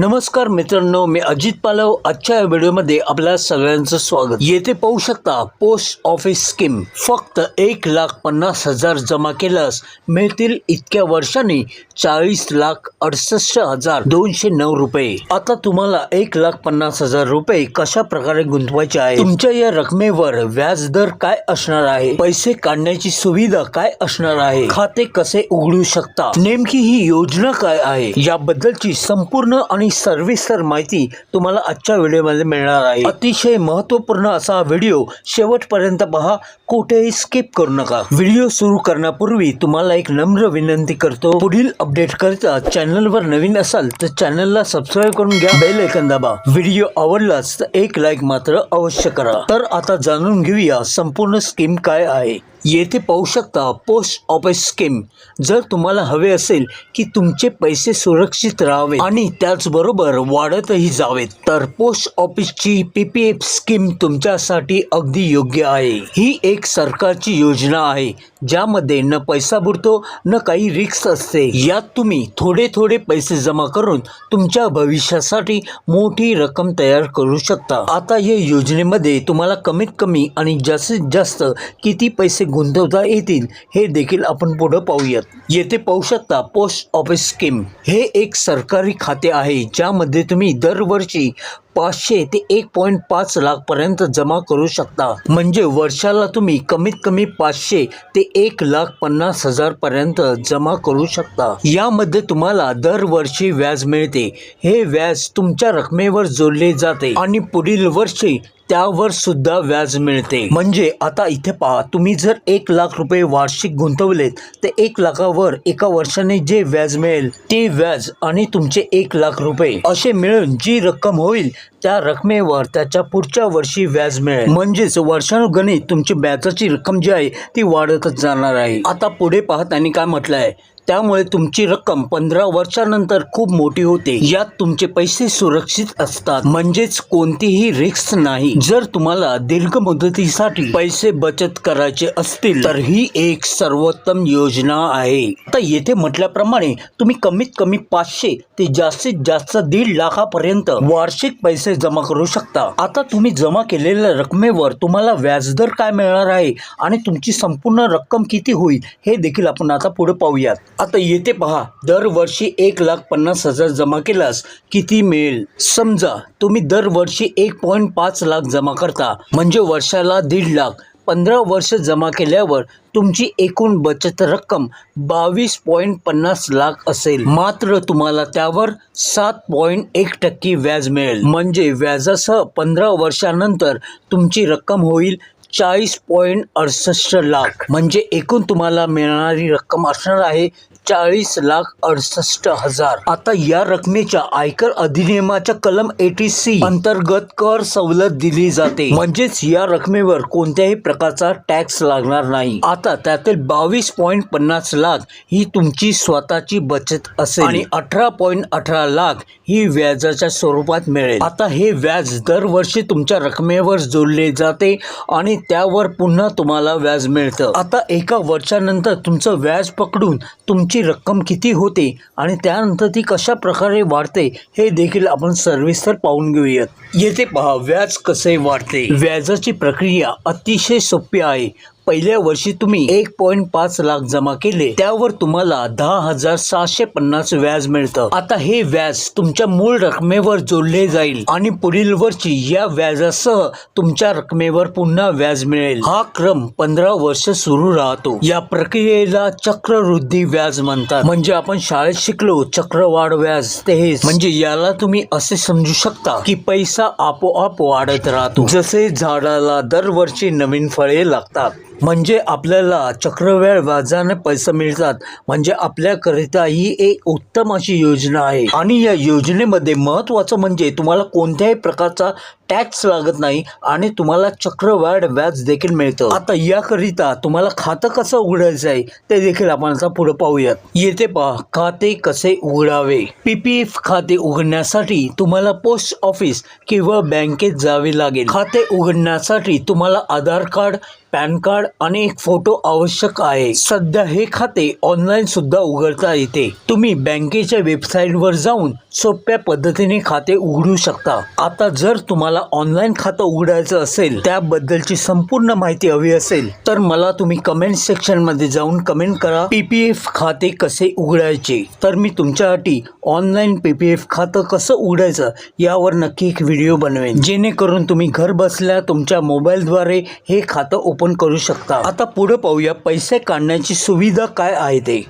नमस्कार मित्रांनो मी अजित पालव. आजच्या या व्हिडिओमध्ये आपल्या सगळ्यांचं स्वागत. येथे पाहू शकता पोस्ट ऑफिस स्कीम. फक्त एक लाख पन्नास हजार जमा केल्यास मिळतील इतक्या वर्षांनी चाळीस लाख अडसष्ट हजार दोनशे नऊ रुपये. आता तुम्हाला एक लाख पन्नास हजार रुपये कशा प्रकारे गुंतवायचे आहे तुमच्या या रकमेवर व्याज दर काय असणार आहे? पैसे काढण्याची सुविधा काय असणार आहे? खाते कसे उघडू शकता? नेमकी ही योजना काय आहे? याबद्दलची संपूर्ण आणि सर्विसर माहिती तुम्हाला आजच्या व्हिडिओमध्ये मिळणार आहे. अतिशय महत्त्वपूर्ण असा हा व्हिडिओ शेवटपर्यंत पहा. कुठेही स्किप करू नका. व्हिडिओ सुरू करण्यापूर्वी तुम्हाला एक नम्र विनंती करतो. पुढील अपडेट करता चॅनलवर नवीन असाल तर चॅनलला सबस्क्राईब करून घ्या. बेल ऐकन दाबा. व्हिडिओ आवडलाच तर एक लाईक मात्र अवश्य करा. तर आता जाणून घेऊया संपूर्ण स्कीम काय आहे. येथे पाहू शकता पोस्ट ऑफिस स्कीम जर तुम्हाला हवे असेल की तुमचे पैसे सुरक्षित राहावे आणि त्याचबरोबर वाढतही जावेत तर पोस्ट ऑफिसची पी पी एफ स्कीम तुमच्यासाठी अगदी योग्य आहे. ही एक सरकारची योजना आहे ज्यामध्ये न पैसा बुडतो न काही रिक्स असते. यात तुम्ही थोडे थोडे पैसे जमा करून तुमच्या भविष्यासाठी मोठी रक्कम तयार करू शकता. आता या योजनेमध्ये तुम्हाला कमीत कमी आणि जास्तीत जास्त किती पैसे गुंतवता येतील हे देखील आपण पुढं पाहूयात. येथे पाहू शकता पोस्ट ऑफिस स्कीम हे एक सरकारी खाते आहे ज्यामध्ये तुम्ही दरवर्षी पाचशे ते एक पॉईंट पाच लाखपर्यंत जमा करू शकता. म्हणजे वर्षाला तुम्ही कमीत कमी पाचशे ते एक लाख पन्नास हजारपर्यंत जमा करू शकता. यामध्ये तुम्हाला दरवर्षी व्याज मिळते. हे व्याज तुमच्या रकमेवर जोडले जाते आणि पुढील वर्षी त्यावर सुद्धा व्याज मिळते. म्हणजे आता इथे पहा तुम्ही जर एक लाख रुपये वार्षिक गुंतवलेत तर एक लाखावर एका वर्षाने जे व्याज मिळेल ते व्याज आणि तुमचे एक लाख रुपये असे मिळून जी रक्कम होईल त्या रकमेवर त्याच्या पुढच्या वर्षी व्याज मिळेल. म्हणजेच वर्षानुगणित तुमची व्याजाची रक्कम जी आहे ती वाढतच जाणार आहे. आता पुढे पाहत त्यांनी काय म्हटलं आहे त्यामुळे तुमची रक्कम पंधरा वर्षानंतर खूप मोठी होते. यात तुमचे पैसे सुरक्षित असतात. म्हणजेच कोणतीही रिस्क नाही. जर तुम्हाला दीर्घ मुदतीसाठी पैसे बचत करायचे असतील तर ही एक सर्वोत्तम योजना आहे. आता येथे म्हटल्याप्रमाणे तुम्ही कमीत कमी पाचशे ते जास्तीत जास्त दीड लाखापर्यंत वार्षिक पैसे जमा करू शकता. आता तुम्ही जमा केलेल्या रकमेवर तुम्हाला व्याजदर काय मिळणार आहे आणि तुमची संपूर्ण रक्कम किती होईल हे देखील आपण आता पुढे पाहूयात. आता येथे पहा दरवर्षी एक लाख पन्नास हजार जमा केल्यास किती मिळेल? समजा तुम्ही दरवर्षी एक पॉईंट पाच लाख जमा करता म्हणजे वर्षाला दीड लाख. पंधरा वर्ष जमा केल्यावर तुमची एकूण बचत रक्कम बावीस पॉईंट पन्नास लाख असेल. मात्र तुम्हाला त्यावर सात पॉईंट एक टक्के व्याज मिळेल. म्हणजे व्याजासह पंधरा वर्षानंतर तुमची रक्कम होईल चाळीस पॉईंट अडसष्ट लाख. म्हणजे एकूण तुम्हाला मिळणारी रक्कम असणार आहे चाळीस लाख अडसष्ट हजार. आता या रकमेच्या आयकर अधिनियमाच्या कलम एटी सी अंतर्गत कर सवलत दिली जाते. म्हणजेच या रकमेवर कोणत्याही प्रकारचा टॅक्स लागणार नाही. आता त्यातील बावीस पॉईंट पन्नास लाख ही तुमची स्वतःची बचत असेल. आणि अठरा पॉईंट अठरा लाख ही व्याजाच्या स्वरूपात मिळेल. आता हे व्याज दरवर्षी तुमच्या रकमेवर जोडले जाते आणि त्यावर पुन्हा तुम्हाला व्याज मिळतं. आता एका वर्षानंतर तुमचं व्याज पकडून तुमची रक्कम किती होते आणि त्यानंतर ती कशा प्रकारे वाढते हे देखील आपण सर्विस्तर पाहून घेऊयात. येथे पहा व्याज कसे वाढते? व्याजाची प्रक्रिया अतिशय सोपी आहे. पहिल्या वर्षी तुम्ही एक पॉईंट पाच लाख जमा केले. त्यावर तुम्हाला दहा हजार सहाशे पन्नास व्याज मिळतं. आता हे व्याज तुमच्या मूळ रकमेवर जोडले जाईल आणि पुढील वर्षी या व्याजासह तुमच्या रकमेवर पुन्हा व्याज मिळेल. हा क्रम पंधरा वर्ष सुरू राहतो. या प्रक्रियेला चक्रवृद्धी व्याज म्हणतात. म्हणजे आपण शाळेत शिकलो चक्रवाढ व्याज. ते म्हणजे याला तुम्ही असे समजू शकता की पैसा आपोआप वाढत राहतो. जसे झाडाला दरवर्षी नवीन फळे लागतात. म्हणजे आपल्याला चक्रव्याळ व्याजाने पैसे मिळतात. म्हणजे आपल्याकरिता ही एक उत्तम अशी योजना आहे. आणि या योजनेमध्ये महत्त्वाचं म्हणजे तुम्हाला कोणत्याही प्रकारचा टॅक्स लागत नाही आणि तुम्हाला चक्रवाढ व्याज देखील मिळतं. आता याकरिता तुम्हाला खातं कसं उघडायचं आहे ते देखील आपण आता पुढे पाहूयात. येथे पहा खाते कसे उघडावे? पीपीएफ खाते उघडण्यासाठी तुम्हाला पोस्ट ऑफिस किंवा बँकेत जावे लागेल. खाते उघडण्यासाठी तुम्हाला आधार कार्ड पॅन कार्ड आणि एक फोटो आवश्यक आहे. सध्या हे खाते ऑनलाईन सुद्धा उघडता येते. तुम्ही बँकेच्या वेबसाईटवर जाऊन सोप्या पद्धतीने खाते उघडू शकता. आता जर तुम्हाला ऑनलाईन खातं उघडायचं असेल त्याबद्दलची संपूर्ण माहिती हवी असेल तर मला तुम्ही कमेंट सेक्शनमध्ये जाऊन कमेंट करा पीपीएफ खाते कसे उघडायचे. तर मी तुमच्यासाठी ऑनलाईन पीपीएफ खातं कसं उघडायचं यावर नक्की एक व्हिडिओ बनवेन. जेणेकरून तुम्ही घर बसल्या तुमच्या मोबाईलद्वारे हे खातं ओपन करू शकता. आता पुढे पाहूया पैसे काढण्याची सुविधा काय आहे ते.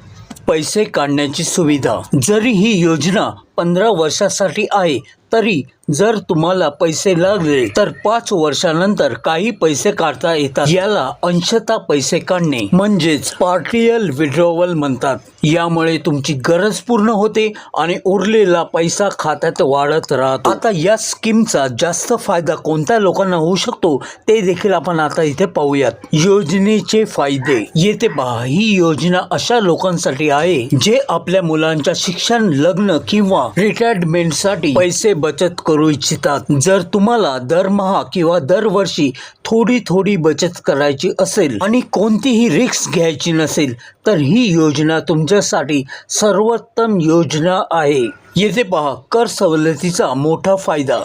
पैसे काढण्याची सुविधा. जरी ही योजना पंधरा वर्षासाठी आहे तरी जर तुम्हाला पैसे लागले तर पाच वर्षानंतर काही पैसे काढता येतात. याला अंशता पैसे काढणे म्हणजेच पार्टियल विड्रॉवल म्हणतात. यामुळे तुमची गरज पूर्ण होते आणि उरलेला पैसा खात्यात वाढत राहतो. आता या स्कीमचा जास्त फायदा कोणत्या लोकांना होऊ शकतो ते देखील आपण आता इथे पाहूयात. योजनेचे फायदे. येथे पहा ही योजना अशा लोकांसाठी आहे जे आपल्या मुलांच्या शिक्षण लग्न किंवा रिटायरमेंटसाठी पैसे बचत करू इच्छितात. जर तुम्हाला दरमहा किंवा दरवर्षी थोडी थोडी बचत करायची असेल आणि कोणतीही रिस्क घ्यायची नसेल तर ही योजना तुमच्यासाठी सर्वोत्तम योजना आहे. येथे पहा कर सवलतीचा मोठा फायदा.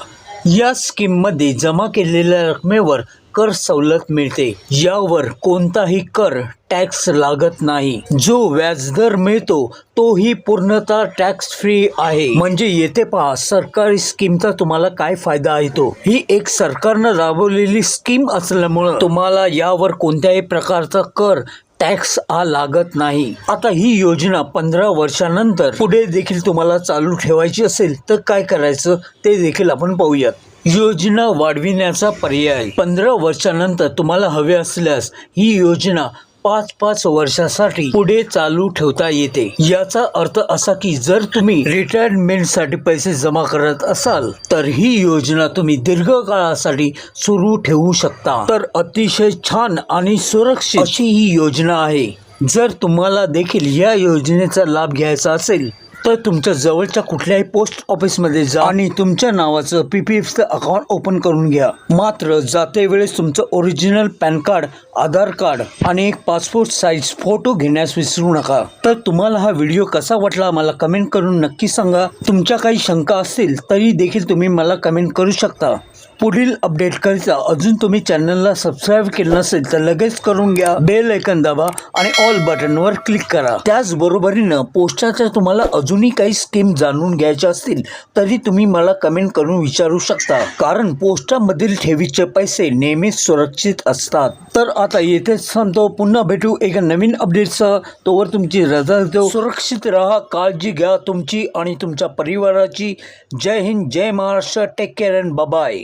या स्कीममध्ये जमा केलेल्या रकमेवर कर सवलत मिळते. यावर कोणताही कर टॅक्स लागत नाही. जो व्याजदर मिळतो तोही पूर्णतः टॅक्स फ्री आहे. म्हणजे येथे पहा सरकारी स्कीमचा तुम्हाला काय फायदा आहे तो? ही एक सरकारनं राबवलेली स्कीम असल्यामुळं तुम्हाला यावर कोणत्याही प्रकारचा कर टॅक्स हा लागत नाही. आता ही योजना पंधरा वर्षानंतर पुढे देखील तुम्हाला चालू ठेवायची असेल तर काय करायचं ते देखील आपण पाहूयात. योजना वाढविण्याचा पर्याय. पंधरा वर्षानंतर तुम्हाला हवे असल्यास ही योजना पाच पाच वर्षासाठी पुढे चालू ठेवता येते. याचा अर्थ असा की जर तुम्ही रिटायरमेंटसाठी पैसे जमा करत असाल तर ही योजना तुम्ही दीर्घकाळासाठी सुरू ठेवू शकता. तर अतिशय छान आणि सुरक्षित अशी ही योजना आहे. जर तुम्हाला देखील या योजनेचा लाभ घ्यायचा असेल तर तुमच्या जवळच्या कुठल्याही पोस्ट ऑफिसमध्ये जा आणि तुमच्या नावाचं पी पी एफचं अकाउंट ओपन करून घ्या. मात्र जाते वेळेस तुमचं original PAN card Aadhaar card आणि एक पासपोर्ट साईज फोटो घेण्यास विसरू नका. तर तुम्हाला हा व्हिडिओ कसा वाटला मला कमेंट करून नक्की सांगा. तुमच्या काही शंका असतील तरी देखील तुम्ही मला कमेंट करू शकता. पुढील अपडेटकरिता अजून तुम्ही चॅनलला सबस्क्राईब केलं नसेल तर लगेच करून घ्या. बेल ऐकन दाबा आणि ऑल बटनवर क्लिक करा. त्याचबरोबरीनं पोस्टाच्या तुम्हाला अजूनही काही स्कीम जाणून घ्यायच्या असतील तरी तुम्ही मला कमेंट करून विचारू शकता. कारण पोस्टामधील ठेवीचे पैसे नेहमीच सुरक्षित असतात. तर आता येथेच थांबतो. पुन्हा भेटू एका नवीन अपडेटसह तोवर तुमची रजा देऊ सुरक्षित राहा काळजी घ्या तुमची आणि तुमच्या परिवाराची. जय हिंद जय Maharashtra. Take care and bye